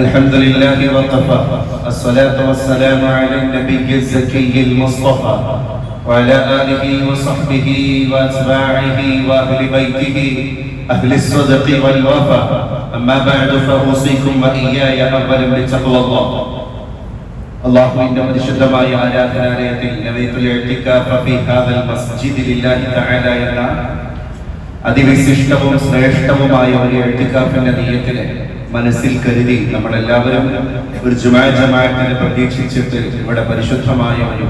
الحمد لله وكفى الصلاة والسلام على النبي الزكي المصطفى وعلى آله وصحبه وأتباعه وأهل بيته أهل الصدق والوفاء أما بعد فأوصيكم وإياي أولا بتقوى الله അള്ളാഹുവിന്റെ പരിശുദ്ധമായ ആരാധനാലയത്തിൽ നവീത്തുൽ ഇഅ്തികാഫ ഫീ ഹാദൽ മസ്ജിദ് ലില്ലാഹി തആല എന്ന അതിവിശിഷ്ടവും ശ്രേഷ്ഠവുമായ ഒരു എഴുത്തിക്കാഫിന്റെ നീയത്തിനെ മനസ്സിൽ കരുതി നമ്മളെല്ലാവരും ഒരു ജുമാ ജമാഅത്തിനെ പ്രതീക്ഷിച്ചിട്ട് ഇവിടെ പരിശുദ്ധമായ ഒരു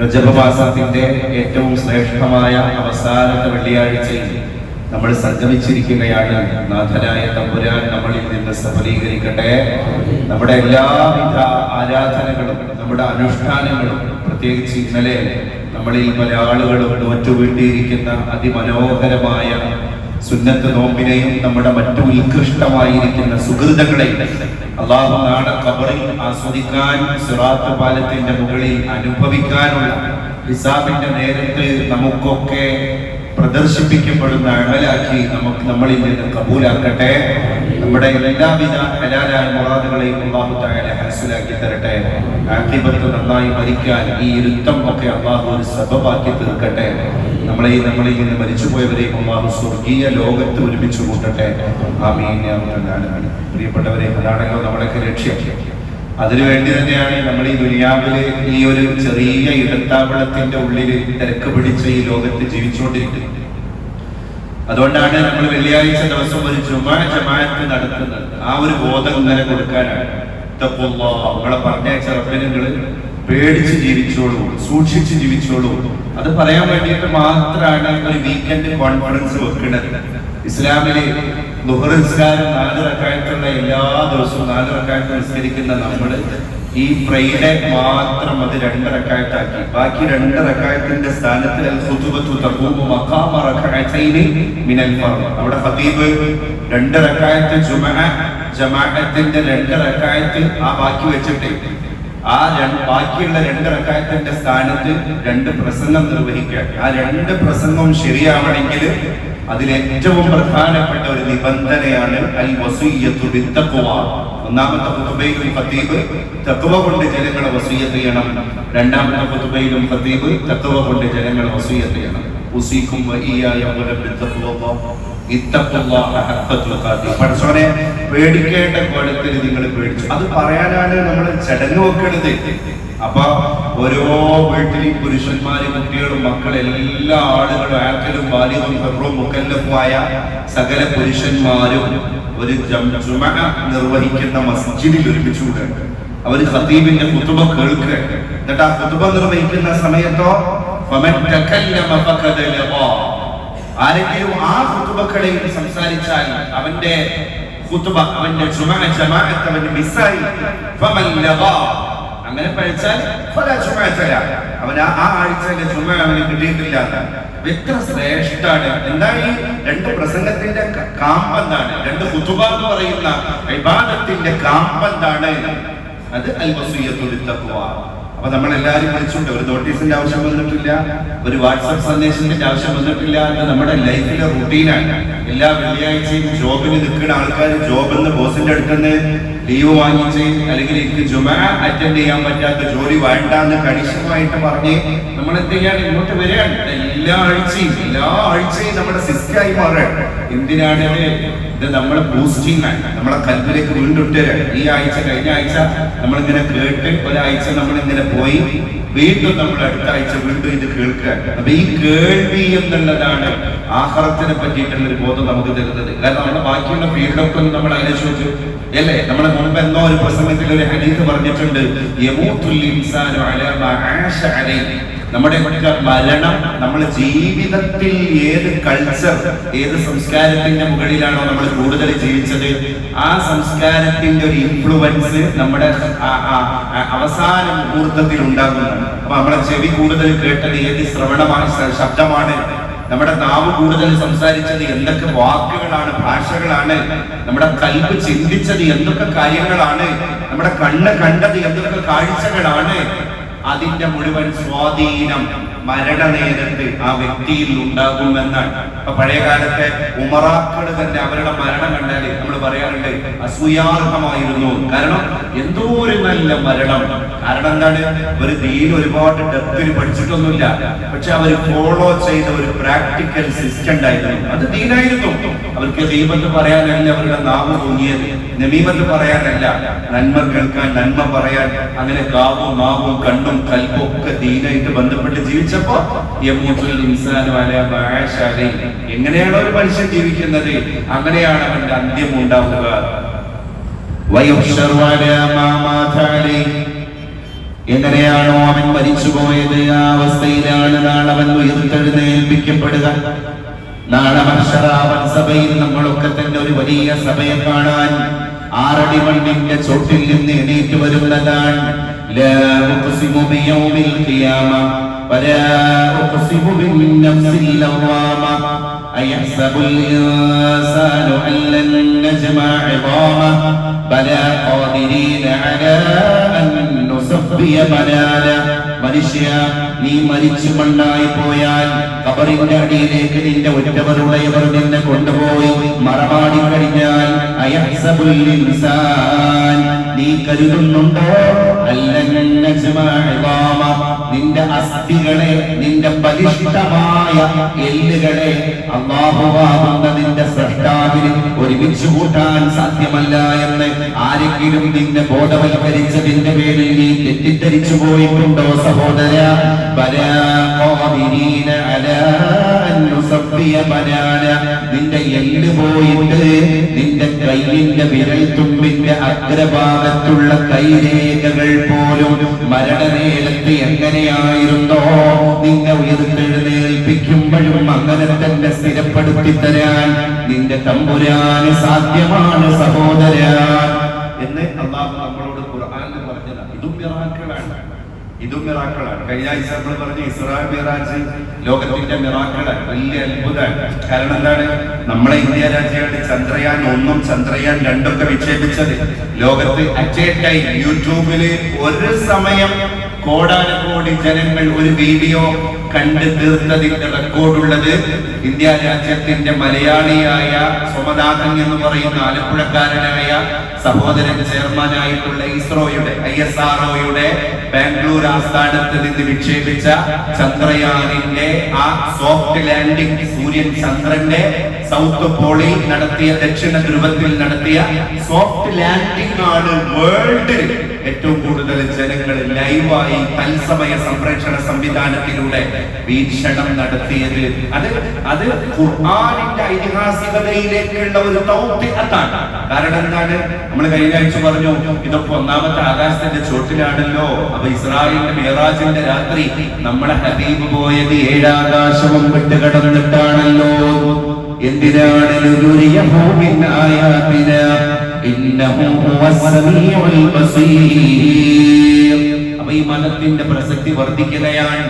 രജപവാസത്തിന്റെ ഏറ്റവും ശ്രേഷ്ഠമായ അവസാനത്തെ വെള്ളിയാഴ്ചയിൽ നമ്മൾ സംഗമിച്ചിരിക്കുകയാണ്. നാഥനായ തമ്പുരാൻ നമ്മളിൽ നിന്ന് സഫലീകരിക്കട്ടെ. നമ്മുടെ എല്ലാവിധ ആരാധനകളും നമ്മുടെ അനുഷ്ഠാനങ്ങളും പ്രത്യേകിച്ച് ഇന്നലെ നമ്മളിൽ പല ആളുകളും നോറ്റുവീട്ടിയിരിക്കുന്ന അതിമനോഹരമായ സുന്നത്ത് നോമ്പിനെയും നമ്മുടെ മറ്റു ഉത്കൃഷ്ടമായിരിക്കുന്ന സുഹൃതകളെ അള്ളാഹു നാടൻ കബറിൽ ആസ്വദിക്കാൻ സിറാത്ത് പാലത്തിന്റെ മുകളിൽ അനുഭവിക്കാനുള്ള ഹിസാബിന്റെ നേരത്ത് നമുക്കൊക്കെ പ്രദർശിപ്പിക്കപ്പെടുന്ന അമലാക്കി നമുക്ക് നമ്മളിൽ നിന്ന് കബൂലാക്കട്ടെ. നമ്മുടെ എല്ലാവിധ ഹലാലായ മുറാദുകളെയും അള്ളാഹു തായാലെ മനസ്സിലാക്കി തരട്ടെ. ആക്കിബത്ത് നന്നായി മരിക്കാൻ ഈ ഇരുത്തം ഒക്കെ അള്ളാഹു ഒരു സബബാക്കി തീർക്കട്ടെ. നമ്മളെ നമ്മളിൽ നിന്ന് മരിച്ചുപോയവരെയും അള്ളാഹു സ്വർഗീയ ലോകത്ത് ഒരുമിച്ച് കൂട്ടട്ടെ. ആ ആലമീൻ. പ്രിയപ്പെട്ടവരെ അതാണല്ലോ നമ്മളൊക്കെ ലക്ഷ്യം. അതിനുവേണ്ടി തന്നെയാണ് നമ്മൾ ഈ ദുനിയാവിൽ ഈ ഒരു ചെറിയ ഇടത്താവളത്തിന്റെ ഉള്ളിൽ തിരക്ക് പിടിച്ച് ഈ ലോകത്ത് ജീവിച്ചുകൊണ്ടിരിക്കുന്നത്. അതുകൊണ്ടാണ് നമ്മൾ വെള്ളിയാഴ്ച ദിവസം ഒരു ചുമ്മാ ജമാഅത്ത് നടത്തുന്നത്. ആ ഒരു ബോധം ഇങ്ങനെ കൊടുക്കാനാണ്. നിങ്ങളെ പറഞ്ഞയച്ച റബ്ബിനെ നിങ്ങൾ പേടിച്ച് ജീവിച്ചോളൂ സൂക്ഷിച്ച് ജീവിച്ചോളൂ. അത് പറയാൻ വേണ്ടിയിട്ട് മാത്രമാണ് ഒരു വീക്കെൻഡ് കോൺഫറൻസ് വെക്കുന്നത്. ഇസ്ലാമിലെ ലുഹർ നിസ്കാരം നാല് റക്കായത്തുള്ള എല്ലാ ദിവസവും നാല് റക്കായത്ത് നിസ്കരിക്കുന്ന നമ്മൾ ഈ ഫ്രൈഡേ മാത്രം അത് രണ്ട് റക്കായത്താക്കി. ബാക്കി രണ്ട് റക്കായത്തിന്റെ സ്ഥാനത്തിൽ അവിടെ ഖതീബ് രണ്ട് റക്കായത്ത് ജുമഅ ജമാഅത്തിന്റെ രണ്ട് റക്കായത്ത് ആ ബാക്കി വെച്ചിട്ട് ആ രണ്ട് ബാക്കിയുള്ള രണ്ട് റക്കായത്തിന്റെ സ്ഥാനത്ത് രണ്ട് പ്രസംഗം നിർവഹിക്കുക. ആ രണ്ട് പ്രസംഗവും ശരിയാവണമെങ്കിൽ അതിൽ ഏറ്റവും പ്രധാനപ്പെട്ട ഒരു നിബന്ധനയാണ് അൽ വസീയത്തു ബിത്തഖ്വ. ഒന്നാമത്തെ ഖുതുബയിലും ഖതീബ് തഖ്വ കൊണ്ട് ജനങ്ങളെ വസീയത്ത് ചെയ്യണം. രണ്ടാമത്തെ ഖുതുബയിലും ഖതീബ് തഖ്വ കൊണ്ട് ജനങ്ങളെ വസീയത്ത് ചെയ്യണം. ഉസീക്കും പടച്ചോനെ പേടിക്കേണ്ട കോലത്തിൽ നിങ്ങൾ പേടിച്ചു. അത് പറയാനാണ് നമ്മൾ ചടങ്ങ് വെക്കണത്. അപ്പൊ ഓരോ വീട്ടിലും പുരുഷന്മാരും കുട്ടികളും മക്കൾ എല്ലാ ആളുകളും ആക്കലും വാലിയും ഹെറും മുക്കല്ലഫുമായ സകല പുരുഷന്മാരും ഒരു ജം- ജുമഅ നിർവഹിക്കുന്ന മസ്ജിദിൽ ഒരുമിച്ച് കൂടുകയാണ്. അവർ ഖതീബിന്റെ കുത്തുബ കേൾക്കുക എന്നിട്ട് ആ കുത്തുബ നിർവഹിക്കുന്ന സമയത്തോ ആരെങ്കിലും ആ ഖുതുബക്കളിൽ സംസാരിച്ചാൽ അവന്റെ ഖുതുബ അവന്റെ ജുമഅ ജമാഅത്ത് അവന് മിസ്സായി. അങ്ങനെ പഴിച്ചാൽ ജുമഅത അവന് ആ ആഴ്ചയിലെ ചുമ അവന് കിട്ടിയിട്ടില്ല. എത്ര ശ്രേഷ്ഠാണ് എന്താ ഈ രണ്ട് പ്രസംഗത്തിന്റെ കാമ്പന്താണ്? രണ്ട് ഖുതുബ എന്ന് പറയുന്ന ഇബാദത്തിന്റെ കാമ്പെന്താണ് അത് അൽ വസിയ്യത്തുൽ തഖ്വ അപ്പൊ നമ്മൾ എല്ലാവരും വിളിച്ചുണ്ട് ഒരു നോട്ടീസിന്റെ ആവശ്യം വന്നിട്ടില്ല. ഒരു വാട്സപ്പ് സന്ദേശത്തിന്റെ ആവശ്യം വന്നിട്ടില്ല. അത് നമ്മുടെ ലൈഫിലെ റുട്ടീനാണ് എല്ലാ വെള്ളിയാഴ്ചയും ജോബിന് നിൽക്കുന്ന ആൾക്കാർ ജോബ് എന്ന് ബോസിന്റെ അടുത്തുനിന്ന് ലീവ് വാങ്ങിച്ച് അല്ലെങ്കിൽ എനിക്ക് ജുമാ അറ്റൻഡ് ചെയ്യാൻ പറ്റാത്ത ജോലി വേണ്ട എന്ന് കണിശമായിട്ട് പറഞ്ഞ് നമ്മൾ എന്ത് ഇങ്ങോട്ട് വരികയാണ്. എല്ലാ ആഴ്ചയും എല്ലാ ആഴ്ചയും നമ്മുടെ സിസ്റ്റായി മാറുകയാണ്. എന്തിനാണ് ഇത്? നമ്മളെ ബൂസ്റ്റിംഗ് ആണ്. നമ്മളെ കൽപ്പിലേക്ക് വീണ്ടും ഈ ആഴ്ച കഴിഞ്ഞ ആഴ്ച നമ്മളിങ്ങനെ കേട്ട് ഒരാഴ്ച നമ്മളിങ്ങനെ പോയി. വീണ്ടും നമ്മൾ അടുത്ത ആഴ്ച വീണ്ടും ഇത് കേൾക്കുക. അപ്പൊ ഈ കേൾവി എന്നുള്ളതാണ് ആഹാരത്തിനെ പറ്റിയിട്ടുള്ള ഒരു ബോധം നമുക്ക് തരുന്നത്. കാരണം നമ്മുടെ ബാക്കിയുള്ള ഫീൽഡൊക്കെ നമ്മൾ അന്വേഷിച്ചു. അല്ലേ? നമ്മുടെ മുൻപ് എന്നോ ഒരു പ്രസംഗത്തിൽ ഒരു ഹരീത് പറഞ്ഞിട്ടുണ്ട് നമ്മുടെ മരണം നമ്മൾ ജീവിതത്തിൽ ഏത് കൾച്ചർ ഏത് സംസ്കാരത്തിന്റെ മുകളിലാണോ നമ്മൾ കൂടുതൽ ജീവിച്ചത് ആ സംസ്കാരത്തിന്റെ ഒരു ഇൻഫ്ലുവൻസ് നമ്മുടെ അവസാന മുഹൂർത്തത്തിൽ ഉണ്ടാകുന്നതാണ്. അപ്പൊ നമ്മളെ ചെവി കൂടുതൽ കേട്ടത് ഏത് ശ്രവണമാണ് ശബ്ദമാണ് നമ്മുടെ നാവ് കൂടുതൽ സംസാരിച്ചത് എന്തൊക്കെ വാക്കുകളാണ് ഭാഷകളാണ് നമ്മുടെ കൽപ്പ് ചിന്തിച്ചത് എന്തൊക്കെ കാര്യങ്ങളാണ് നമ്മുടെ കണ്ണ് കണ്ടത് എന്തൊക്കെ കാഴ്ചകളാണ് അതിന്റെ മുഴുവൻ സ്വാധീനം മരണനേരത്ത് ആ വ്യക്തിയിൽ ഉണ്ടാകുമെന്നാണ്. അപ്പൊ പഴയ കാലത്തെ ഉമറാക്കൾ തന്നെ അവരുടെ മരണം കണ്ടാൽ നമ്മൾ പറയാറുണ്ട് അസൂയാർഹമായിരുന്നു. കാരണം എന്തോ ഒരു നല്ല മരണം. കാരണം എന്താണ്? ഒരു ദീൻ ഒരുപാട് ഡെപ്തിന് പഠിച്ചിട്ടൊന്നുമില്ല. പക്ഷെ അവർ ഫോളോ ചെയ്ത ഒരു പ്രാക്ടിക്കൽ സിസ്റ്റം ഉണ്ടായിരുന്നു. അത് ദീനായിരുന്നു. അവർക്ക് ദൈവത്ത് പറയാനല്ല അവരുടെ നാവ് തൂങ്ങിയത്. നമീമത്ത് പറയാനല്ല. നന്മ കേൾക്കാൻ നന്മ പറയാൻ. അങ്ങനെ കാവും നാവും കണ്ണും കൽപ്പും ഒക്കെ ദീനായിട്ട് ബന്ധപ്പെട്ട് ജീവിച്ചപ്പോ മആശാലി. എങ്ങനെയാണ് ഒരു മനുഷ്യൻ ജീവിക്കുന്നത്? അങ്ങനെയാണ് അവന്റെ അന്ത്യം ഉണ്ടാവുക. എങ്ങനെയാണോ അവൻ മരിച്ചുപോയത്? ആ അവസ്ഥയിലാണ് നാളെ അവൻ ഉയർത്തെഴുന്നേൽപ്പിക്കപ്പെടുക. നാളെ മനുഷ്യരാവൻ സഭയിൽ നമ്മളൊക്കെ തന്നെ ഒരു വലിയ സഭയെ കാണാൻ ആറടി മണ്ണിന്റെ ചോട്ടിൽ നിന്ന് എണീറ്റ് വരുന്നതാണ്. ലാ أقسم بيوم القيامة ولا أقسم بالنفس اللوامة. أيحسب الإنسان أن لن نجمع عظامه؟ بلى قادرين على أن നുസബ്ബിയ ബനാന മനുഷ്യ നീ മരിച്ചു മണ്ണായി പോയാൽ കബറിന്റെ അടിയിലേക്ക് നിന്റെ ഒറ്റവരുടയവർ നിന്നെ കൊണ്ടുപോയി മറമാടി കഴിഞ്ഞാൽ. അയഹ്സബുൽ ഇൻസാൻ. നീ കരുതുന്നുണ്ടോ? നിന്റെ അസ്ഥികളെ നിന്റെ പരിശുദ്ധമായ എല്ലുകളെ അള്ളാഹുവാകുന്ന നിന്റെ സൃഷ്ടാവിന് ഒരുമിച്ച് കൂട്ടാൻ സാധ്യമല്ല എന്ന് ആരെങ്കിലും നിന്നെ ബോധവൽക്കരിച്ചതിന്റെ പേരിൽ നീ തെറ്റിദ്ധരിച്ചു പോയിട്ടുണ്ടോ സഹോദര? നിന്റെ എല്ല് പോയിട്ട് നിന്റെ കയ്യിന്റെ വിരൽ തുമ്പിന്റെ അഗ്രഭാഗത്തുള്ള കൈരേഖകൾ പോലും മരണനേരത്ത് എങ്ങനെയായിരുന്നോ? നിന്നെ ഉയർത്തെഴുന്നേൽപ്പിക്കുമ്പോഴും അങ്ങനെ തന്നെ സ്ഥിരപ്പെടുത്തി തരാൻ നിന്റെ തമ്പുരാന് സാധ്യമാണ് സഹോദര. എന്ന് അള്ളാഹു നമ്മളോട് ഖുർആനിൽ പറഞ്ഞതാണ് ഇതും മിറാക്കളാണ്. ഇതും മിറാക്കളാണ്. കഴിഞ്ഞ ആഴ്ച നമ്മൾ പറഞ്ഞു ഇസ്രായേൽ മിറാജ് ലോകത്തിന്റെ മിറാക്കളാണ്. വലിയ അത്ഭുതമാണ്. കാരണം എന്താണ്? നമ്മളെ ഇന്ത്യ രാജ്യമാണ് ചന്ദ്രയാൻ ഒന്നും ചന്ദ്രയാൻ രണ്ടൊക്കെ വിക്ഷേപിച്ചത്. ലോകത്ത് അറ്റ് എ ടൈം യൂട്യൂബിൽ ഒരു സമയം കോടാനുകോടി ജനങ്ങൾ ഒരു വീഡിയോ കണ്ട് തീർത്തതിന്റെ റെക്കോർഡുള്ളത് ഇന്ത്യ രാജ്യത്തിന്റെ മലയാളിയായ സോമനാഥൻ എന്ന് പറയുന്ന ആലപ്പുഴക്കാരനായ സഹോദരൻ ചെയർമാനായിട്ടുള്ള ഇസ്രോയുടെ ഐ എസ് ആർ ഒയുടെ ബാംഗ്ലൂർ ആസ്ഥാനത്ത് നിന്ന് വിക്ഷേപിച്ച ചന്ദ്രയാനിന്റെ ആ സോഫ്റ്റ് ലാൻഡിംഗ് സൂര്യൻ ചന്ദ്രന്റെ സൗത്ത് പോളിൽ നടത്തിയ ദക്ഷിണ ധ്രുവത്തിൽ നടത്തിയ സോഫ്റ്റ് ലാൻഡിംഗ് ആണ് വേൾഡിൽ ഏറ്റവും കൂടുതൽ ജനങ്ങൾ ലൈവായി തത്സമയ സംപ്രേക്ഷണ സംവിധാനത്തിലൂടെ വീക്ഷണം നടത്തിയത്. അത് അത് ഖുർആാനിന്റെ ഐതിഹാസികതയിലേക്കുള്ള ഒരു ദൗത്യത്താണ് കാരണം എന്താണ്? നമ്മൾ കഴിഞ്ഞ ആഴ്ച പറഞ്ഞു ഇതൊക്കെ ഒന്നാമത്തെ ആകാശത്തിന്റെ ചോട്ടിലാണല്ലോ അപ്പൊ ഇസ്രായേലിന്റെ മേറാജിന്റെ രാത്രി നമ്മളെ ഹബീബ് പോയത് ഏഴാകാശവും വിട്ട് കടന്നിട്ടാണല്ലോ. എന്തിനാണ് അപ്പൊ ഈ മതത്തിന്റെ പ്രസക്തി വർദ്ധിക്കുകയാണ്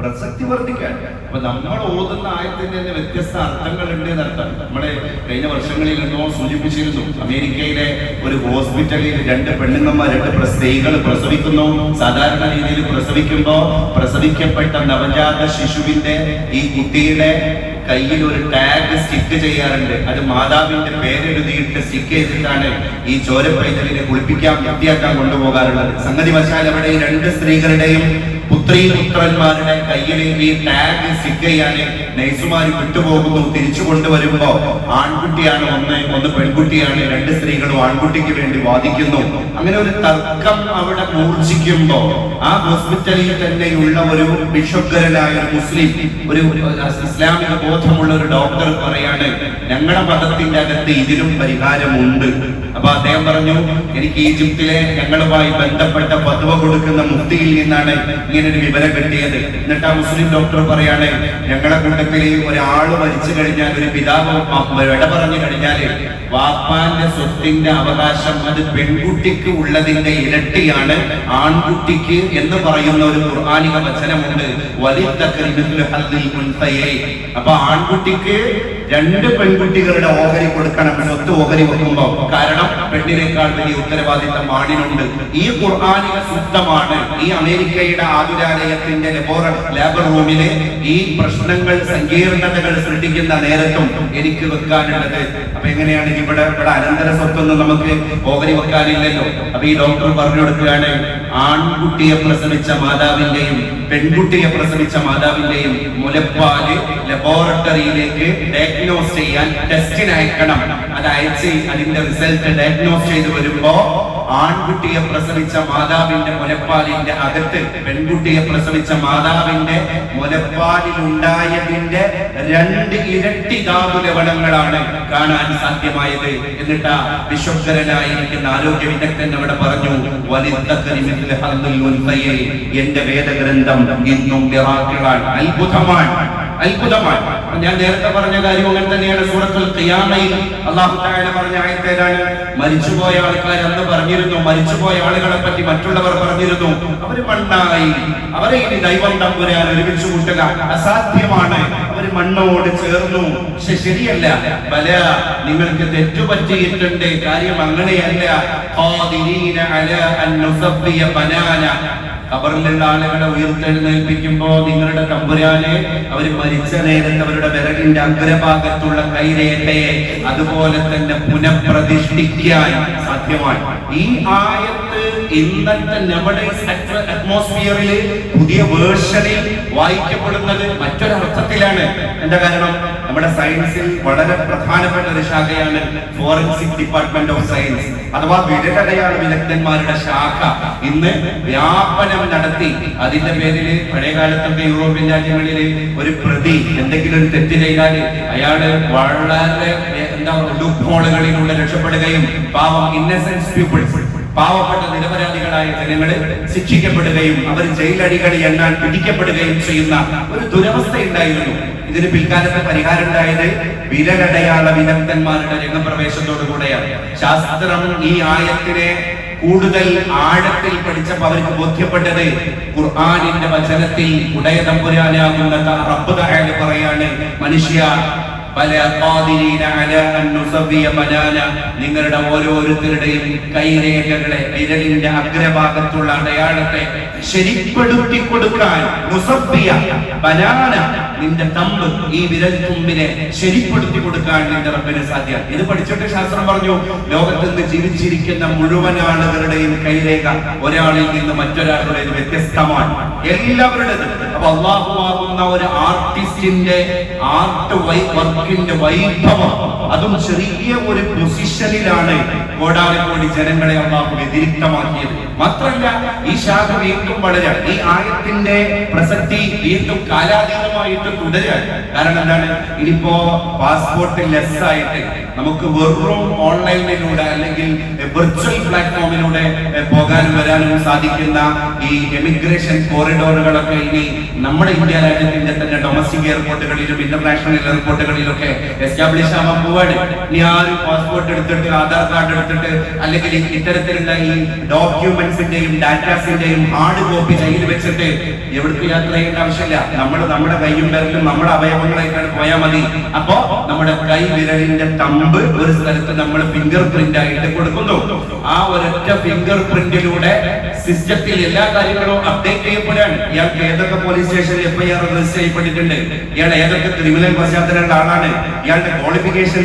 പ്രസക്തി വർദ്ധിക്കാൻ. അപ്പൊ നമ്മൾ ഓതുന്ന ആയത്തിന് തന്നെ വ്യത്യസ്ത അർത്ഥങ്ങളുണ്ട് എന്നർത്ഥം. നമ്മുടെ കഴിഞ്ഞ വർഷങ്ങളിൽ നിന്നോ സൂചിപ്പിച്ചിരുന്നു. അമേരിക്കയിലെ ഒരു ഹോസ്പിറ്റലിൽ രണ്ട് പെണ്ണുങ്ങന്മാർ രണ്ട് സ്ത്രീകൾ പ്രസവിക്കുന്നു. സാധാരണ രീതിയിൽ പ്രസവിക്കുമ്പോ പ്രസവിക്കപ്പെട്ട നവജാത ശിശുവിന്റെ ഈ കുട്ടിയുടെ കയ്യിൽ ഒരു ടാഗ് സ്റ്റിക്ക് ചെയ്യാറുണ്ട്. അത് മാതാവിന്റെ പേരെഴുതിയിട്ട് സ്റ്റിക്ക് ചെയ്തിട്ടാണ് ഈ ചോരപ്പൈതലിനെ കുളിപ്പിക്കാൻ വൃത്തിയാക്കാൻ കൊണ്ടുപോകാറുള്ളത്. സംഗതി വശാൽ അവിടെ ഈ രണ്ട് സ്ത്രീകളുടെയും പുത്രി പുത്രന്മാരുടെ കയ്യിലേക്ക് ടാഗ് സ്റ്റിക്ക് നൈസുമാർ വിട്ടുപോകുന്നു. തിരിച്ചു കൊണ്ടുവരുമ്പോ ആൺകുട്ടിയാണ് ഒന്ന് ഒന്ന് പെൺകുട്ടിയാണ് രണ്ട് സ്ത്രീകളും ആൺകുട്ടിക്ക് വേണ്ടി വാദിക്കുന്നു. അങ്ങനെ ഒരു തർക്കം അവിടെ മൂർച്ഛിക്കുമ്പോ ആ ഹോസ്പിറ്റലിൽ തന്നെയുള്ള ഒരു ബിഷപ്പുകരനായ ഒരു മുസ്ലിം ഒരു ഇസ്ലാമിക ബോധമുള്ള ഒരു ഡോക്ടർ പറയാണ് ഞങ്ങളുടെ മതത്തിന്റെ അകത്ത് ഇതിനും പരിഹാരമുണ്ട്. അപ്പൊ അദ്ദേഹം പറഞ്ഞു എനിക്ക് ഈജിപ്തിലെ ഞങ്ങളുമായി ബന്ധപ്പെട്ട പദവ കൊടുക്കുന്ന മുക്തിയിൽ നിന്നാണ് ഇങ്ങനെ ഒരു വിവരം കിട്ടിയത്. എന്നിട്ട് ആ മുസ്ലിം ഡോക്ടർ പറയാണ് ഞങ്ങളുടെ കൂട്ടത്തിൽ ഒരാൾ മരിച്ചു കഴിഞ്ഞാൽ ഒരു പിതാവ് വിട പറഞ്ഞു കഴിഞ്ഞാൽ വാപ്പാന്റെ സ്വത്തിന്റെ അവകാശം അത് പെൺകുട്ടിക്ക് ഉള്ളതിന്റെ ഇരട്ടിയാണ് ആൺകുട്ടിക്ക് എന്ന് പറയുന്ന ഒരു ഖുർആാനിക വചനമുണ്ട്. അപ്പൊ ആൺകുട്ടിക്ക് രണ്ട് പെൺകുട്ടികളുടെ ഓഹരി കൊടുക്കണം സ്വത്ത് ഓഹരി വെക്കുമ്പോ കാരണം പെണ്ണിനേക്കാൾ വലിയ ഉത്തരവാദിത്തം ആണിനുണ്ട്. ഈ ഖുർആാനിക ശുദ്ധമാണ്. ഈ അമേരിക്കയുടെ ആതുരാലയത്തിന്റെ ലബോറ ലാബർ റൂമിലെ ഈ പ്രശ്നങ്ങൾ സങ്കീർണതകൾ സൃഷ്ടിക്കുന്ന നേരത്തും എനിക്ക് വെക്കാനുള്ളത്. അപ്പൊ എങ്ങനെയാണ് ഇവിടെ ഇവിടെ അനന്തര സ്വത്തൊന്നും നമുക്ക് ഓഹരി വെക്കാനില്ലല്ലോ. അപ്പൊ ഈ ഡോക്ടർ പറഞ്ഞു കൊടുക്കുകയാണ് ആൺകുട്ടിയെ പ്രസവിച്ച മാതാവിന്റെയും പെൺകുട്ടിയെ പ്രസവിച്ച മാതാവിന്റെയും മുലപ്പാൽ ലബോറട്ടറിയിലേക്ക് ഡയഗ്നോസ് ചെയ്യാൻ ടെസ്റ്റിന് അയക്കണം അത് അയച്ച് അതിന്റെ റിസൾട്ട് ഡയഗ്നോസ് ചെയ്ത് വരുമ്പോ ആൺകുട്ടിയെ പ്രസവിച്ച മാതാവിന്റെ മുലപ്പാലിന്റെ അകത്ത് പെൺകുട്ടിയെ പ്രസവിച്ച മാതാവിന്റെ മുലപ്പാലിൽ ഉണ്ടായതിന്റെ രണ്ട് ഇരട്ടി ധാതു ലവണങ്ങളാണ് കാണാൻ സാധ്യമായത് എന്നിട്ട് വിശ്വസ്തരനായിരിക്കുന്ന ആരോഗ്യ വിദഗ്ധൻ അവിടെ പറഞ്ഞു. എന്റെ വേദഗ്രന്ഥം ഇന്നും അത്ഭുതമാണ് അത്ഭുതമാണ് ഞാൻ നേരത്തെ പറഞ്ഞ കാര്യം അങ്ങനെ തന്നെയാണ്. സൂറത്തുൽ ഖിയാമയിൽ അള്ളാഹു തആല പറഞ്ഞ ആയത്തേതാണ് മരിച്ചുപോയ ആൾക്കാർ അന്ന് പറഞ്ഞിരുന്നു മരിച്ചുപോയ ആളുകളെ പറ്റി മറ്റുള്ളവർ പറഞ്ഞിരുന്നു. അവർ മണ്ണായി അവരെ ഇനി ദൈവം തമ്പുരാൻ ഒരുമിച്ച് കൂട്ടുക അസാധ്യമാണ്. അവർ മണ്ണോട് ചേർന്നു. പക്ഷെ ശരിയല്ല. പല നിങ്ങൾക്ക് തെറ്റുപറ്റിയിട്ടുണ്ട്. കാര്യം അങ്ങനെയല്ല. ഖബറിലുള്ള ആളുകളെ ഉയർത്തെഴുന്നേൽപ്പിക്കുമ്പോ നിങ്ങളുടെ തമ്പുരാനെ അവർ മരിച്ച നേരത്ത് അവരുടെ വിറകിന്റെ അഗ്രഭാഗത്തുള്ള കൈരേഖയെ അതുപോലെ തന്നെ പുനഃപ്രതിഷ്ഠിക്കാൻ സാധ്യമാണ്. ഈ ആയത്ത് ഇന്നത്തെ നമ്മുടെ അറ്റ്മോസ്ഫിയറിൽ പുതിയ വേർഷനിൽ വായിക്കപ്പെടുന്നത് മറ്റൊരർത്ഥത്തിലാണ്. എന്താ കാരണം? നമ്മുടെ സയൻസിൽ വളരെ പ്രധാനപ്പെട്ട ഒരു ശാഖയാണ് ഫോറൻസിക് ഡിപ്പാർട്ട്മെന്റ് ഓഫ് സയൻസ് അഥവാ വിരലടയാള വിദഗ്ധന്മാരുടെ ശാഖ. ഇന്ന് വ്യാപനം നടത്തി അതിന്റെ പേരിൽ പഴയ കാലത്തൊക്കെ യൂറോപ്യൻ രാജ്യങ്ങളിൽ ഒരു പ്രതി എന്തെങ്കിലും ഒരു തെറ്റ് ചെയ്താൽ അയാൾ വളരെ എന്താ ലുക്കോളുകളിലൂടെ രക്ഷപ്പെടുകയും പാവം ഇന്നസെൻസ് പീപ്പിൾസ് പാവപ്പെട്ട നിരപരാധികളായ ജനങ്ങളെ ശിക്ഷിക്കപ്പെടുകയും അവർ ജയിലടികളിൽ എണ്ണാൻ പിടിക്കപ്പെടുകയും ചെയ്യുന്ന ഒരു ദുരവസ്ഥ ഉണ്ടായിരുന്നു ഇതിന് പിൽക്കാലത്തെ പരിഹാരം ഉണ്ടായത് വിരലടയാള വിദഗ്ധന്മാരുടെ രംഗപ്രവേശത്തോടു കൂടെയാണ്. ശാസ്ത്രം ഈ ആയത്തിനെ കൂടുതൽ ആഴത്തിൽ പഠിച്ചപ്പോൾ അവർക്ക് ബോധ്യപ്പെട്ടത് ഖുർആാനിന്റെ വചനത്തിൽ ഉടയ തമ്പുരാനാകുന്ന റബ്ബ് പറയാണ് മനുഷ്യ നിങ്ങളുടെ ഓരോരുത്തരുടെയും കൈരേഖകളെ വിരലിന്റെ അഗ്രഭാഗത്തുള്ള അടയാളത്തെ ശരിപ്പെടുത്തി കൊടുക്കാൻ മുസബിയ ബനാന നിന്റെ തമ്പ് ഈ വിരൽ തുമ്പിനെ ശരിപ്പെടുത്തി കൊടുക്കാൻ നിന്റെ റബ്ബിന് സാധ്യ ഇത് പഠിച്ചിട്ട് ശാസ്ത്രം പറഞ്ഞു. ലോകത്ത് നിന്ന് ജീവിച്ചിരിക്കുന്ന മുഴുവൻ ആളുകളുടെയും കൈരേഖ ഒരാളിൽ നിന്ന് മറ്റൊരാളുടെ വ്യത്യസ്തമാണ്. എല്ലാവരുടേതും. അപ്പൊ അള്ളാഹുവാകുന്ന ഒരു ആർട്ടിസ്റ്റിന്റെ ആർട്ട് വൈ Ibrahim'in de vahid tamam. അതും ചെറിയ ഒരു പൊസിഷനിലാണ് കോടാനുകോടി ജനങ്ങളെ അള്ളാഹു വ്യതിരിക്തമാക്കിയത്. മാത്രമല്ല ഈ ശാഖ വീണ്ടും വളരാൻ ഈ ആയത്തിന്റെ പ്രസക്തി വീണ്ടും കാലാതീതമായിട്ട് തുടരാൻ. കാരണം എന്താണ്? ഇനിയിപ്പോ പാസ്പോർട്ട് ലെസ് ആയിട്ട് നമുക്ക് വെറും ഓൺലൈനിലൂടെ അല്ലെങ്കിൽ വെർച്വൽ പ്ലാറ്റ്ഫോമിലൂടെ പോകാനും വരാനും സാധിക്കുന്ന ഈ എമിഗ്രേഷൻ കോറിഡോറുകളൊക്കെ ഇനി നമ്മുടെ ഇന്ത്യ രാജ്യത്തിന്റെ തന്നെ ഡൊമസ്റ്റിക് എയർപോർട്ടുകളിലും ഇന്റർനാഷണൽ എയർപോർട്ടുകളിലൊക്കെ എസ്റ്റാബ്ലിഷ് ആവാൻ പോവാണ് ഇനി ആ ഒരു പാസ്പോർട്ട് എടുത്തിട്ട് ആധാർ കാർഡ് എടുത്തിട്ട് അല്ലെങ്കിൽ ഇത്തരത്തിലുള്ള ഈ ഡോക്യുമെന്റ്സിന്റെയും ഡാറ്റാസിന്റെയും ഹാർഡ് കോപ്പി കയ്യിൽ വെച്ചിട്ട് എവിടേക്ക് യാത്ര ചെയ്യേണ്ട ആവശ്യമില്ല. നമ്മൾ നമ്മുടെ കൈയും വിരലും നമ്മുടെ അവയവങ്ങളായിട്ടാണ് പോയാൽ മതി. അപ്പോ നമ്മുടെ കൈ വിരലിന്റെ തമ്പ് ഒരു സ്ഥലത്ത് നമ്മൾ ഫിംഗർ പ്രിന്റ് ആയിട്ട് കൊടുക്കുന്നു. ആ ഒരൊറ്റ ഫിംഗർ പ്രിന്റിലൂടെ സിസ്റ്റത്തിൽ എല്ലാ കാര്യങ്ങളും അപ്ഡേറ്റ് ചെയ്യപ്പെടുകയാണ് ഇയാൾക്ക് ഏതൊക്കെ പോലീസ് സ്റ്റേഷനിൽ എഫ്ഐആർ രജിസ്റ്റർ ചെയ്യപ്പെട്ടിട്ടുണ്ട്? ഇയാൾ ഏതൊക്കെ ക്രിമിനൽ പശ്ചാത്തലമുള്ള ആളാണ്? ഇയാളുടെ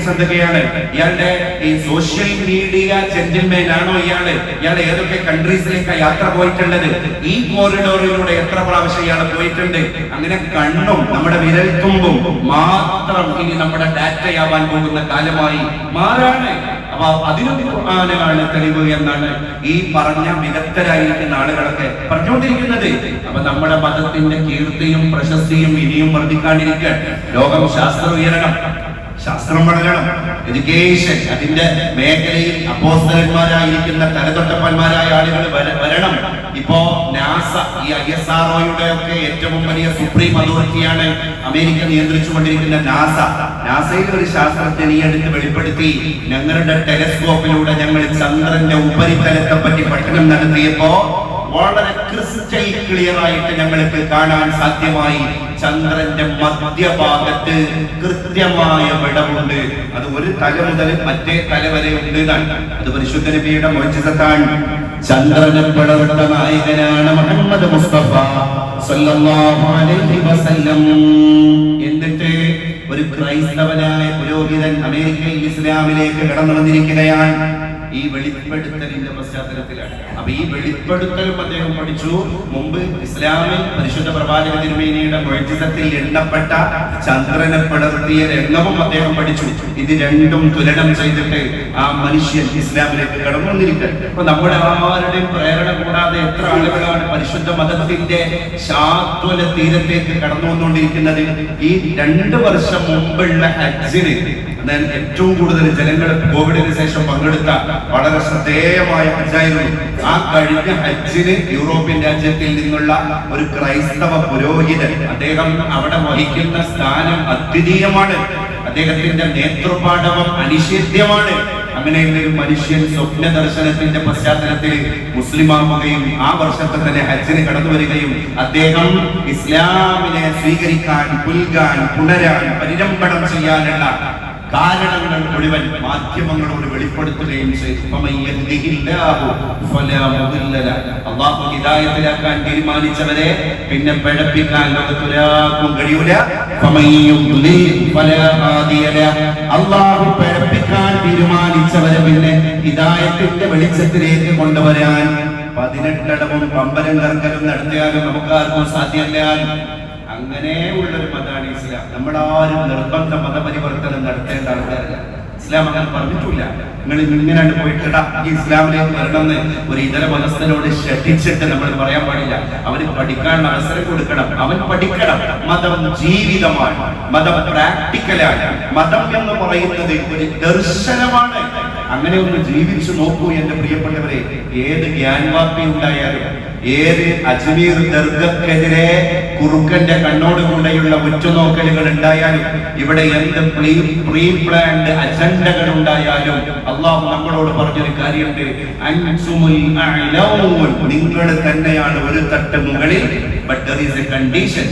ക്വാളിഫിക്കേഷൻസ് എന്തൊക്കെയാണ് ഇയാളുടെ ഈ സോഷ്യൽ മീഡിയ ജെന്റിൽമേൻ ആണോ ഇയാൾ ഇയാൾ ഏതൊക്കെ കൺട്രീസിലേക്ക് യാത്ര പോയിട്ടുള്ളത്? ഈ കോറിഡോറിലൂടെ എത്ര പ്രാവശ്യം ഇയാൾ പോയിട്ടുണ്ട്? അങ്ങനെ കണ്ണും നമ്മുടെ വിരൽ തുമ്പും മാത്രം ഇനി നമ്മുടെ ഡാറ്റയാവാൻ പോകുന്ന കാലമായി മാറാണ്. അപ്പൊ അതിനും ഖുർആനാണ് തെളിവ് എന്നാണ് ഈ പറഞ്ഞ വിദഗ്ധരായിരിക്കുന്ന ആളുകളൊക്കെ പറഞ്ഞുകൊണ്ടിരിക്കുന്നത്. അപ്പൊ നമ്മുടെ മതത്തിന്റെ കീർത്തിയും പ്രശസ്തിയും ഇനിയും വർദ്ധിക്കാണ്ടിരിക്കാൻ ലോകം ശാസ്ത്ര ഉയരണം. ശാസ്ത്രം പഠനം എഡ്യൂക്കേഷൻ അതിന്റെ മേഖലയിൽ അപ്പോസ്തലന്മാരായിരിക്കുന്ന തലതൊട്ടപ്പന്മാരായ ആളുകൾ വര- വരണം. ഇപ്പോ നാസ ഈ ഐ എസ് ആർ ഒയുടെ ഒക്കെ ഏറ്റവും വലിയ സുപ്രീം അതോറിറ്റിയാണ് അമേരിക്ക നിയന്ത്രിച്ചുകൊണ്ടിരിക്കുന്ന നാസ. നാസയിൽ ഒരു ശാസ്ത്രജ്ഞൻ ഈ അടുത്ത് വെളിപ്പെടുത്തി ഞങ്ങളുടെ ടെലിസ്കോപ്പിലൂടെ ഞങ്ങൾ ചന്ദ്രന്റെ ഉപരിതലത്തെ പറ്റി പഠനം നടത്തിയപ്പോ വളരെ ക്രിസ് ക്രിസ്റ്റൽ ക്ലിയർ ആയിട്ട് ഞങ്ങൾക്ക് കാണാൻ സാധ്യമായി. ചന്ദ്രന്റെ മധ്യഭാഗത്ത് കൃത്യമായ വിടവുണ്ട് അത് ഒരു തല മുതൽ മറ്റേ തല വരെ ഉണ്ട് അത് പരിശുദ്ധ നബിയുടെ മോചിതത്താണ് ചന്ദ്രനെ പിടവിട്ട നായകനാണ് മുഹമ്മദ് മുസ്തഫ സല്ലല്ലാഹു അലൈഹി വസല്ലം. എന്നിട്ട് ഒരു ക്രൈസ്തവനായ പുരോഹിതൻ അമേരിക്കയിൽ ഇസ്ലാമിലേക്ക് കടന്നു വന്നിരിക്കുകയാണ് ഈ വെളിപ്പെടുത്തലിന്റെ പശ്ചാത്തലത്തിലാണ്. അപ്പൊ ഈ വെളിപ്പെടുത്തലും അദ്ദേഹം പഠിച്ചു. മുമ്പ് ഇസ്ലാമിൽ പരിശുദ്ധ പ്രവാചക തിരുമേനിയുടെ മൊഴിത്തത്തിൽ എണ്ണപ്പെട്ട ചന്ദ്രനെ പിളർത്തിയ രംഗവും അദ്ദേഹം പഠിച്ചു. ഇത് രണ്ടും തുലനം ചെയ്തിട്ട് ആ മനുഷ്യൻ ഇസ്ലാമിലേക്ക് കടന്നു വന്നിരിക്കട്ടെ അപ്പൊ നമ്മുടെ ആരുടെയും പ്രേരണ കൂടാതെ എത്ര ആളുകളാണ് പരിശുദ്ധ മതത്തിന്റെ ശാത്വല തീരത്തേക്ക് കടന്നു വന്നുകൊണ്ടിരിക്കുന്നത് ഈ രണ്ട് വർഷം മുമ്പുള്ള ഹജ്ജിന് ഏറ്റവും കൂടുതൽ ജനങ്ങൾ കോവിഡിന് ശേഷം പങ്കെടുത്ത വളരെ ശ്രദ്ധേയമായ ഹജ്ജായിരുന്നു ആ കഴിഞ്ഞ ഹജ്ജിന് യൂറോപ്യൻ രാജ്യത്തിൽ നിന്നുള്ള ഒരു ക്രൈസ്തവ പുരോഹിതൻ അദ്ദേഹം അവിടെ വഹിക്കുന്ന സ്ഥാനം അദ്വിതീയമാണ്. അദ്ദേഹത്തിന്റെ നേതൃപാടവം അനിഷേധ്യമാണ് അങ്ങനെയുള്ള ഒരു മനുഷ്യൻ സ്വപ്ന ദർശനത്തിന്റെ പശ്ചാത്തലത്തിൽ മുസ്ലിമാവുകയും ആ വർഷത്തെ തന്നെ ഹജ്ജിന് കടന്നു വരികയും അദ്ദേഹം ഇസ്ലാമിനെ സ്വീകരിക്കാൻ പുൽകാൻ പുണരാൻ പരിരംഭണം ചെയ്യാനുള്ള കാരണങ്ങൾ മുഴുവൻ മാധ്യമങ്ങളോട് വെളിപ്പെടുത്തുകയും. അള്ളാഹു ഹിദായത്തിലാക്കാൻ തീരുമാനിച്ചവരെ പിന്നെ പിഴപ്പിക്കാൻ ലോകത്തൊരാൾക്കും കഴിയൂല. അള്ളാഹു പിഴപ്പിക്കാൻ തീരുമാനിച്ചവരെ പിന്നെ ഹിദായത്തിന്റെ വെളിച്ചത്തിലേക്ക് കൊണ്ടുവരാൻ പതിനെട്ടടവും പമ്പരം കറക്കലും നടത്തിയാലും നമുക്കാർക്കും സാധ്യമല്ല അങ്ങനെ ഉള്ളൊരു മതമാണ് ഇസ്ലാം. നമ്മളാരും നിർബന്ധ മതപരിവർത്തനം നടത്തേണ്ട ആൾക്കാരല്ല. ഇസ്ലാം അങ്ങനെ പറഞ്ഞിട്ടില്ല. നിങ്ങൾ ഇങ്ങനെയാണ് പോയിട്ട് ഈ ഇസ്ലാമിലേക്ക് വരണമെന്ന് ഒരു ഇതര മതസ്ഥനോട് ശ്രദ്ധിച്ചിട്ട് നമ്മൾ പറയാൻ പാടില്ല. അവന് പഠിക്കാനുള്ള അവസരം കൊടുക്കണം. അവൻ പഠിക്കണം. മതം ജീവിതമാണ്. മതം പ്രാക്ടിക്കലാണ്. മതം എന്ന് പറയുന്നത് ഒരു ദർശനമാണ്. അങ്ങനെ ഒന്ന് ജീവിച്ചു നോക്കൂ എന്റെ പ്രിയപ്പെട്ടവരെ. ഏത് ഗ്യാൻവാപ്പി ഉണ്ടായാലും ഏത് അജ്മീർ ദർഗക്കെതിരെ കുറുക്കന്റെ കണ്ണോടുകൂടെയുള്ള ഉറ്റുനോക്കലുകൾ ഉണ്ടായാലും ഇവിടെ എന്ത് പ്രീ പ്ലാൻഡ് അജണ്ടകൾ ഉണ്ടായാലും അള്ളാഹു നമ്മളോട് പറഞ്ഞൊരു കാര്യമുണ്ട്. നിങ്ങൾ തന്നെയാണ് ഒരു തട്ട് മുകളിൽ. ഈസ് എ കണ്ടീഷൻ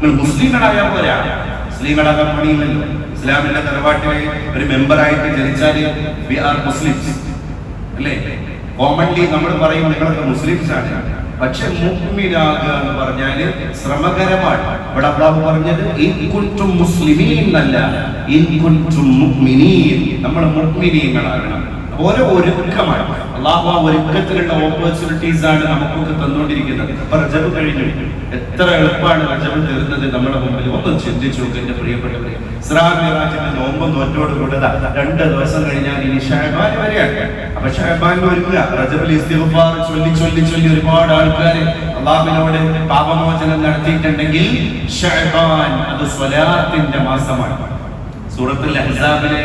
നിങ്ങൾ മുസ്ലിങ്ങളായ നിങ്ങൾ പോരാ. മുസ്ലിങ്ങളാകാൻ പണിയില്ലല്ലോ. ഇസ്ലാമിന്റെ തറവാട്ടിലെ ഒരു മെമ്പറായിട്ട് ജനിച്ചാൽ വി ആർ മുസ്ലിംസ്. അല്ലേ? കോമൺലി നമ്മൾ പറയും നിങ്ങളൊക്കെ മുസ്ലിംസ് ആണ്. പക്ഷെ എന്ന് പറഞ്ഞാൽ ശ്രമകരമാണ്. ഇവിടെ അള്ളാഹു പറഞ്ഞത് ഇൻകുറ്റും മുസ്ലിമീൻ എന്നല്ല ഇൻ കുൻതും മുഅ്മിനീൻ നമ്മൾ മുഅ്മിനീങ്ങളാകണം ഓരോ ഒരുക്കമാണ്. അള്ളാഹു ആ ഒരുക്കത്തിലുള്ള ഓപ്പർച്യൂണിറ്റീസ് ആണ് നമുക്കൊക്കെ തന്നുകൊണ്ടിരിക്കുന്നത് അപ്പൊ റജബ് കഴിഞ്ഞു. എത്ര എളുപ്പമാണ് റജബ് തീർന്നത് നമ്മുടെ മുമ്പിൽ. ഒന്ന് ചിന്തിച്ചു എന്റെ പ്രിയപ്പെട്ടവരെ. ഇസ്രാമിറാജിന്റെ നോമ്പ് നോറ്റോട് കൂടുതൽ രണ്ട് ദിവസം കഴിഞ്ഞാൽ ഇനി ഷഹബാൻ വരെയാണ്. അപ്പൊ ഷഹബാൻ ഒരുക്കുക. റജബിൽ ഇസ്തിഫാർ ചൊല്ലി ചൊല്ലി ചൊല്ലി ഒരുപാട് ആൾക്കാർ അള്ളാഹുവിനോട് പാപമോചനം നടത്തിയിട്ടുണ്ടെങ്കിൽ ഷഹബാൻ അത് സ്വലാത്തിന്റെ മാസമാണ്. സൂറത്തുൽ അഹ്സാബിലെ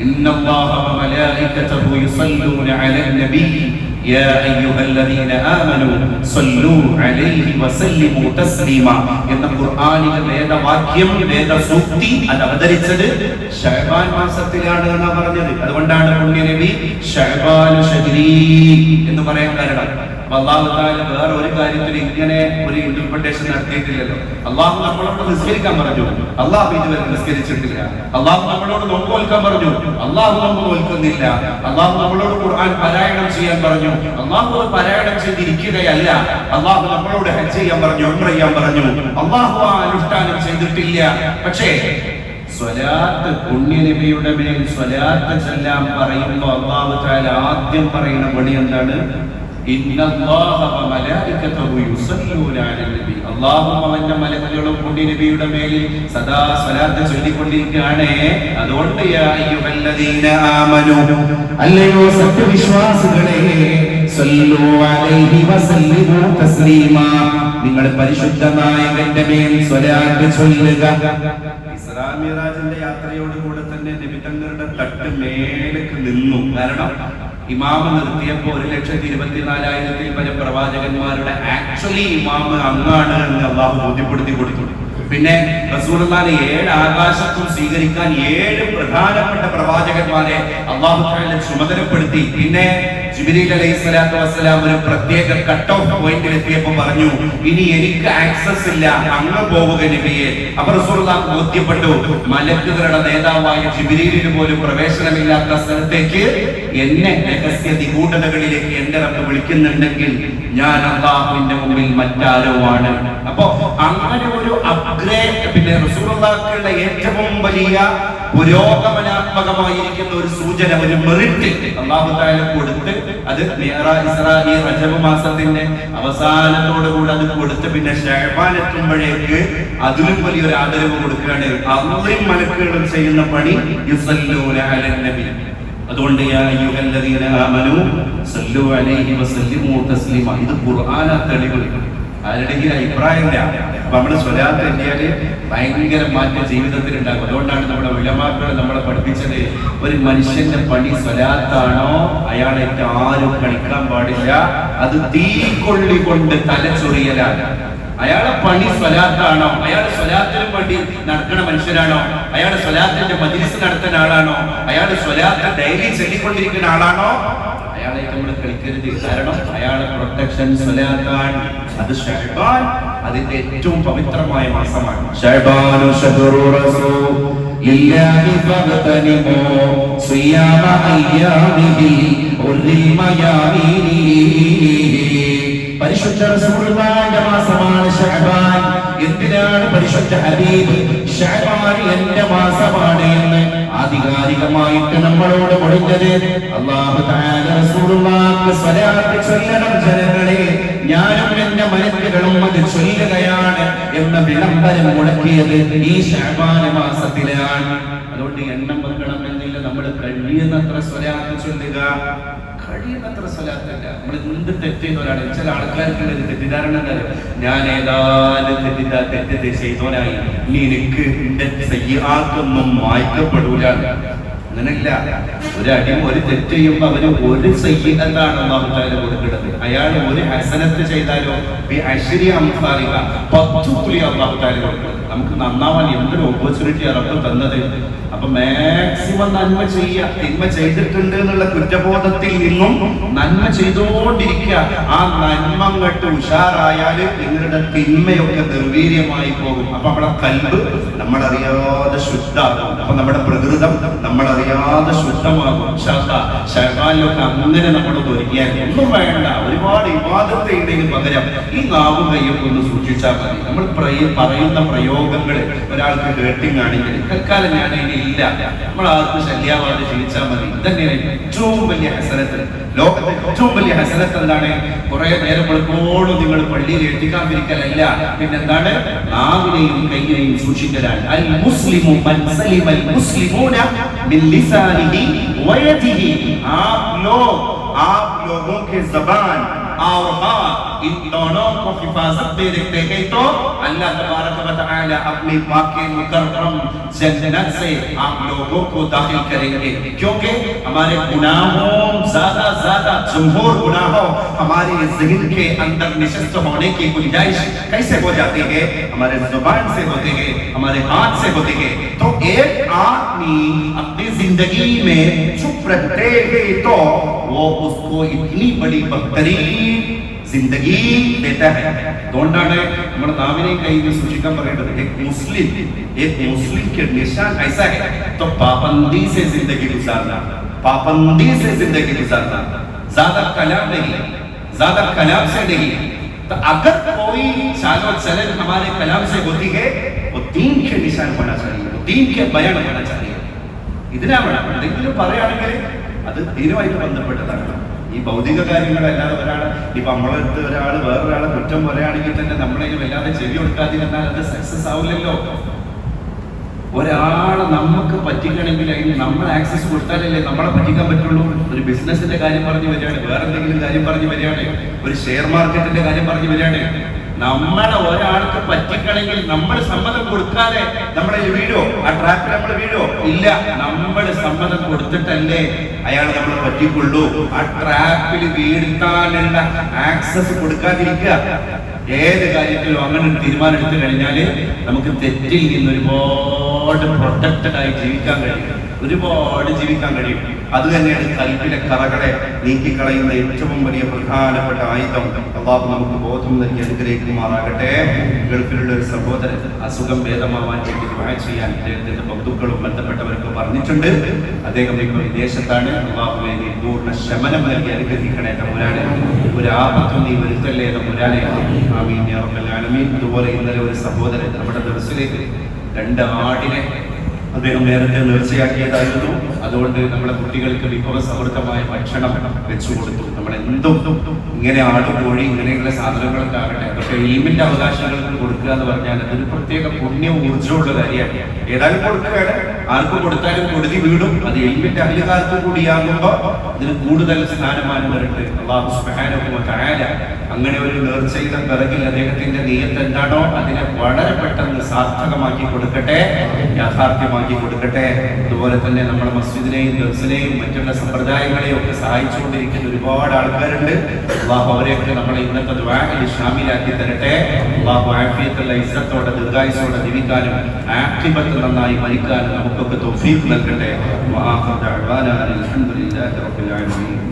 إن الله وملائكته يصلون على النبي يا أيها الذين آمنوا صلوا عليه وسلموا تسليما എന്ന ഖുർആനിക വേദവാക്യം വേദസൂക്തി അത് അവതരിച്ചത് ഷഹബാൻ മാസത്തിലാണ് എന്നാ പറഞ്ഞത് അതുകൊണ്ടാണ് പുണ്യനബി ഷഹബാൻ ഷഹരി എന്ന് പറയാൻ കാരണം അപ്പൊ അള്ളാഹു വേറെ ഒരു കാര്യത്തിൽ ഇങ്ങനെ ഒരു ഇന്റർപ്രിട്ടേഷൻ നടത്തിയിട്ടില്ലല്ലോ. അള്ളാഹു നമ്മളോട് നിസ്കരിക്കാൻ പറഞ്ഞു. അള്ളാഹു ഇതുവരെ നിസ്കരിച്ചിട്ടില്ല. അള്ളാഹു നമ്മളോട് നോമ്പ് നോൽക്കാൻ പറഞ്ഞു. അള്ളാഹു നോമ്പ് നോൽക്കുന്നില്ല. അള്ളാഹു നമ്മളോട് ഖുർആൻ പാരായണം ചെയ്യാൻ പറഞ്ഞു. അള്ളാഹു പാരായണം ചെയ്തിരിക്കുകയല്ല. അള്ളാഹു നമ്മളോട് ഹജ്ജ് ചെയ്യാൻ പറഞ്ഞു ഉംറ ചെയ്യാൻ പറഞ്ഞു. അള്ളാഹു ആ അനുഷ്ഠാനം ചെയ്തിട്ടില്ല. പക്ഷേ സ്വലാത്ത് പുണ്യനബിയുടെ മേൽ സ്വലാത്ത് ചെല്ലാൻ പറയുമ്പോൾ അള്ളാഹു ആദ്യം പറയുന്ന പണി എന്താണ്? അല്ലാഹും അവന്റെ മലക്കുകളും പുണ്യനബിയുടെ മേലിൽ സദാ സ്വലാത്ത് ചൊല്ലിക്കൊണ്ടിരിക്കുകയാണ്. അതുകൊണ്ട് അല്ലയോ സത്യവിശ്വാസികളെ നിങ്ങൾ പരിശുദ്ധ നായകന്റെ മേൽ സ്വലാത്ത് ചൊല്ലുക. യാത്രയോട് കൂടെ തന്നെ നബി തങ്ങളുടെ തട്ട് മേലേക്ക് നിന്നു. കാരണം ഇമാമ നിർത്തിയപ്പോ ഒരു ലക്ഷത്തി ഇരുപത്തിനാലായിരത്തിൽ പരം പ്രവാചകന്മാരുടെ ആക്ച്വലി ഇമാമ് അങ്ങാണ് എന്ന് അള്ളാഹു ബോധ്യപ്പെടുത്തി കൊടുത്തു. പിന്നെ റസൂർമാരെ ഏഴ് ആകാശത്തും സ്വീകരിക്കാൻ ഏഴ് പ്രധാനപ്പെട്ട പ്രവാചകന്മാരെ അള്ളാഹു താല ചുമതലപ്പെടുത്തി. പിന്നെ ജിബിരിൽ അലൈഹി സ്വലാത്തു വസ്സലാം ഒരു പ്രത്യേക കട്ട് ഓഫ് പോയിന്റിൽ എത്തിയപ്പോൾ പറഞ്ഞു ഇനി എനിക്ക് ആക്സസ് ഇല്ല അങ്ങ് പോവുക നബിയെ. അപ്പൊ റസൂലുള്ളാഹി ബോധ്യപ്പെട്ടു മലക്കുകളുടെ നേതാവായ ജിബിരിലിന് പോലും പ്രവേശനമില്ലാത്ത സ്ഥലത്തേക്ക് എന്നെ രഹസ്യ നിഗൂഢതകളിലേക്ക് എന്റെ റബ്ബ് വിളിക്കുന്നുണ്ടെങ്കിൽ ഞാൻ അള്ളാഹുവിന്റെ മുമ്പിൽ മറ്റാരോ ആണ് അപ്പോ അങ്ങനെ ഒരു അപ്ഗ്രേഡ് പിന്നെ റസൂലുള്ളാഹിക്കുള്ള ഏറ്റവും വലിയ പുരോഗമനാത്മകമായിരിക്കുന്ന ഒരു സൂചന ഒരു മെറിറ്റ് അള്ളാഹു താല കൊടുത്ത് അത് മിഅ്റാ, ഇസ്രാ റജബ് മാസത്തിന്റെ അവസാനത്തോടു കൂടെ അത് കൊടുത്ത് പിന്നെ ഷഹബാൻ എത്തുമ്പോഴേക്ക് അതിലും വലിയൊരു ആദരവ് കൊടുക്കുകയാണ്. അള്ളയും മലക്കുകളും ചെയ്യുന്ന പണി നബി. അതുകൊണ്ട് ഇത് ഖുർആന തെളിവ്. ആരുടെയെങ്കിലും അഭിപ്രായമില്ല അപ്പൊ നമ്മുടെ സ്വലാത്ത് എത്തിയാൽ ഭയങ്കര മാറ്റം ജീവിതത്തിൽ ഉണ്ടാകും അതുകൊണ്ടാണ് നമ്മുടെ വിലമാക്കൾ നമ്മളെ പഠിപ്പിച്ചത് ഒരു മനുഷ്യന്റെ പണി സ്വലാത്താണോ? അയാളേറ്റ് ആരും കളിക്കാൻ പാടില്ല. അത് തീക്കൊള്ളിക്കൊണ്ട് തലച്ചൊറിയലാണ് അയാളെ പണി സ്വലാത്താണോ? അയാൾ സ്വലാത്തിന് വേണ്ടി നടക്കുന്ന മനുഷ്യരാണോ? അയാൾ സ്വലാത്തിന്റെ മജിലിസ് നടത്തുന്ന ആളാണോ? അയാൾ സ്വലാത്ത് ഡെയിലി ചൊല്ലിക്കൊണ്ടിരിക്കുന്ന ആളാണോ? അയാളെ നമ്മൾ കളിക്കരുത്. കാരണം അയാളെ പ്രൊട്ടക്ഷൻ സ്വലാത്താണ് അത് ഷഹബാൻ അതിന്റെ ഏറ്റവും പവിത്രമായ മാസമാണ്. ഷഹബാനു ഷഹറു റസൂലില്ലാഹി ഫഗ്തനിമു സിയാമ അയ്യാമിഹി ഉർരിൽ മയാമീനി പരിശുദ്ധ റസൂലുള്ളാഹിന്റെ മാസമാണ് ഷഅബാൻ എന്തിനാണ് പരിശുദ്ധ ഹബീബ്? ഷഅബാൻ എന്റെ മാസമാണ് എന്ന് ആധികാരികമായിട്ട് നമ്മളോട് റസൂലുള്ളാഹിക്ക് സ്വലാത്ത് ചൊല്ലണം ജനങ്ങളെ. ഞാനും എന്റെ മനസ്സുകളും അത് ചൊല്ലുകയാണ് എന്ന വിളംബരം മുടക്കിയത് ഈ ഷഅബാൻ മാസത്തിലാണ്. അതുകൊണ്ട് എണ്ണം വെക്കണം എന്നില്ല നമ്മൾ കഴിയുന്നത്ര സ്വരാത്ത് ചൊല്ലുക. കഴിയുന്നത്ര സ്വലാത്തല്ല. നമ്മൾ എന്ത് തെറ്റ് ഒരാൾ ചില ആൾക്കാർക്കുള്ള ഒരു തെറ്റിദ്ധാരണ? ഞാൻ ഏതാനും തെറ്റിദ്ധാ തെറ്റ് ചെയ്തവനായി നീ എനിക്ക് എന്റെ സയ്യാത്തൊന്നും വായിക്കപ്പെടൂല അങ്ങനല്ല. ഒരു അടിമ ഒരു തെറ്റ് ചെയ്യുമ്പോ അവന് ഒരു സയ്യത്താണ് അള്ളാഹുത്താല കൊടുക്കുന്നത് അയാൾ ഒരു ഹസനത്ത് ചെയ്താലോ? അശ്വരി പത്തു കൊടുക്കുന്നത്. നമുക്ക് നന്നാവാൻ എന്തൊരു ഓപ്പർച്യൂണിറ്റി അറപ്പ് തന്നത്? അപ്പൊ മാക്സിമം നന്മ ചെയ്യുക. തിന്മ ചെയ്തിട്ടുണ്ട് എന്നുള്ള കുറ്റബോധത്തിൽ നിന്നും നന്മ ചെയ്തോണ്ടിരിക്കുക. ആ നന്മ അങ്ങോട്ട് ഉഷാറായാൽ നിങ്ങളുടെ തിന്മയൊക്കെ നിർവീര്യമായി പോകും. അപ്പൊ നമ്മുടെ കൽബ് നമ്മളറിയാതെ ശുദ്ധാകും അപ്പൊ നമ്മുടെ പ്രകൃതം നമ്മളറിയാതെ ശുദ്ധമാകും. ഷർബാനിലൊക്കെ അങ്ങനെ നമ്മൾ ഒരുക്കിയാൽ ഒന്നും വേണ്ട. ഒരുപാട് വിവാദത്തിന്റെയും പകരം. ഈ നാവും കയ്യും ഒന്ന് സൂക്ഷിച്ചാൽ മതി. നമ്മൾ പറയുന്ന പ്രയോഗങ്ങൾ ഒരാൾക്ക് കേട്ടിങ്ങാണെങ്കിൽ തൽക്കാലം ഞാൻ ഇനി ഇല്ല. നമ്മൾ ആർക്കും ശല്യമായിട്ട് ജീവിച്ചാൽ മതി. ഇതന്നെയാണ് ഏറ്റവും വലിയ ഹസരത്ത് ലോകത്തെ ഏറ്റവും വലിയ ഹസരത്ത് എന്താണ്? കുറെ നേരം വെളുപ്പോളും നിങ്ങൾ പള്ളിയിൽ എഴുതിക്കാതിരിക്കലല്ല പിന്നെന്താണ്? ആവിനെയും കയ്യേയും സൂക്ഷിക്കലാണ്. और हाथ इन दोनों को हिफाजत में रखते हैं तो अल्लाह तबारक अपनी पाक मुकर्रम जन्नत से आप लोगों को दाखिल करेंगे क्योंकि हमारे गुनाहों ज़्यादा ज़्यादा जमहूर गुनाहों हमारे जहन के अंदर निशस्त होने की गुंजाइश कैसे हो जाती है हमारे ज़ुबान से होते हैं हमारे हाथ से होते हैं तो एक आदमी अपनी ज़िंदगी में चुप रहते हैं तो वो उसको इतनी बड़ी बदतरीन जिंदगी देता है അതുകൊണ്ടാണ് നമ്മുടെ നാവിനെയും കയ്യിൽ സൂക്ഷിക്കാൻ പറയേണ്ടത് एक मुस्लिम एक मुस्लिम के निशान ऐसा है तो पाबंदी से जिंदगी गुजारना पाबंदी से जिंदगी गुजारना ज्यादा कलाम नहीं ज्यादा कलाम से नहीं तो अगर कोई चालो चलन हमारे कलाम से होती है वो दीन के निशान होना चाहिए वो दीन के बयान होना चाहिए ഇതിനാണ് എന്തെങ്കിലും പറയുകയാണെങ്കിൽ അത് തീരുമായിട്ട് ബന്ധപ്പെട്ടതാണ്. ഈ ഭൗതിക കാര്യങ്ങളല്ലാതെ ഒരാൾ ഇപ്പൊ നമ്മളെടുത്ത് ഒരാൾ വേറൊരാളെ കുറ്റം പറയുകയാണെങ്കിൽ തന്നെ നമ്മളെ വല്ലാതെ ചെവി കൊടുക്കാതിരുന്നാൽ അത് സക്സസ് ആവില്ലല്ലോ. ഒരാളെ നമുക്ക് പറ്റിക്കണമെങ്കിൽ അതിന് നമ്മൾ ആക്സസ് കൊടുത്താലല്ലേ നമ്മളെ പറ്റിക്കാൻ പറ്റുള്ളൂ. ഒരു ബിസിനസിന്റെ കാര്യം പറഞ്ഞു വരികയാണ് വേറെ എന്തെങ്കിലും കാര്യം പറഞ്ഞു വരികയാണ് ഒരു ഷെയർ മാർക്കറ്റിന്റെ കാര്യം പറഞ്ഞു വരികയാണ്. നമ്മളെ ഒരാൾക്ക് പറ്റിക്കണമെങ്കിൽ നമ്മൾ സമ്മതം കൊടുക്കാതെ നമ്മുടെ വീഴോ? ആ ട്രാക്ടർ നമ്മുടെ വീഴോ? ഇല്ല. നമ്മൾ സമ്മതം കൊടുത്തിട്ടല്ലേ അയാൾ നമ്മളെ പറ്റിക്കൊള്ളൂ. ആ ട്രാപ്പിൽ വീഴ്ത്താനുള്ള ആക്സസ് കൊടുക്കാതിരിക്കുക. ഏത് കാര്യത്തിലും അങ്ങനെ തീരുമാനം എടുത്തു കഴിഞ്ഞാൽ നമുക്ക് തെറ്റിൽ നിന്ന് ഒരുപാട് പ്രൊട്ടക്റ്റഡ് ആയി ജീവിക്കാൻ കഴിയും. ഒരുപാട് ജീവിക്കാൻ കഴിയും. അത് തന്നെയാണ് കൽവിലെ കറകളെ നീക്കിക്കളയുന്ന ഏറ്റവും വലിയ പ്രധാനപ്പെട്ട ആയുധം. അള്ളാഹു നമുക്ക് ബോധം നൽകി അനുഗ്രഹിക്കുമാറാകട്ടെ. ഗൾഫിലുള്ള ഒരു സഹോദരൻ അസുഖം ഭേദമാവാൻ വേണ്ടി ദുആ ചെയ്യാൻ അദ്ദേഹത്തിന്റെ ബന്ധുക്കളും ബന്ധപ്പെട്ടവരൊക്കെ പറഞ്ഞിട്ടുണ്ട്. അദ്ദേഹം ഇപ്പോൾ വിദേശത്താണ് അള്ളാഹുവെ പൂർണ ശമനം നൽകി അനുഗ്രഹിക്കണേ തമ്പുരാനെ ഒരു ആപത്തും നീ വരുത്തല്ലേ തമ്പുരാനെ ആമീൻ ഇതുപോലെ ഇന്നലെ ഒരു സഹോദരൻ നമ്മുടെ ദിവസത്തിലേക്ക് രണ്ട് ആടിനെ അദ്ദേഹം നേരത്തെ നേർച്ചയാക്കിയതായിരുന്നു അതുകൊണ്ട് നമ്മുടെ കുട്ടികൾക്ക് വിഭവസമൃദ്ധമായ ഭക്ഷണം വെച്ചു കൊടുത്തു. നമ്മൾ എന്തും ഇങ്ങനെ ആട് കോഴി ഇങ്ങനെയുള്ള സാധനങ്ങളൊക്കെ ആകട്ടെ. അതൊക്കെ ഈമിന്റെ അവകാശങ്ങൾക്ക് കൊടുക്കുക എന്ന് പറഞ്ഞാൽ അതൊരു പ്രത്യേക പുണ്യ ഊർജമുള്ള കാര്യമാണ്. ഏതായാലും കൊടുക്കുകയാണ്. ആർക്ക് കൊടുത്താലും കൊടുതി വീടും. അത് എൽമിന്റെ അഹിലകാലത്ത് കൂടിയാകുമ്പോ ഇതിന് കൂടുതൽ സ്ഥാനമാനം വരട്ടെ. അള്ളാഹു തആല അങ്ങനെ ഒരു നേർച്ചയുടെ പിറകിൽ അദ്ദേഹത്തിന്റെ നീയത്ത് എന്താണോ അതിനെ വളരെ പെട്ടെന്ന് സാർത്ഥകമാക്കി കൊടുക്കട്ടെ യാഥാർത്ഥ്യമാക്കി കൊടുക്കട്ടെ. അതുപോലെ തന്നെ നമ്മുടെ മസ്ജിദിനെയും ദർസിനെയും മറ്റുള്ള സമ്പ്രദായങ്ങളെയും ഒക്കെ സഹായിച്ചുകൊണ്ടിരിക്കുന്ന ഒരുപാട് ആൾക്കാരുണ്ട്. അള്ളാഹു അവരെയൊക്കെ നമ്മളെ ഇന്നത്തെ ദ്വാരയിൽ ഷാമിലാക്കി തരട്ടെ. അള്ളാഹു ആഫിയത്തുള്ള ഇസ്സത്തോടെ ദീർഘായുസോടെ ജീവിക്കാനും ആക്ടിബത്ത് നന്നായി മരിക്കാനും وبتوفيق من وآخر دعوانا أن الحمد لله رب العالمين.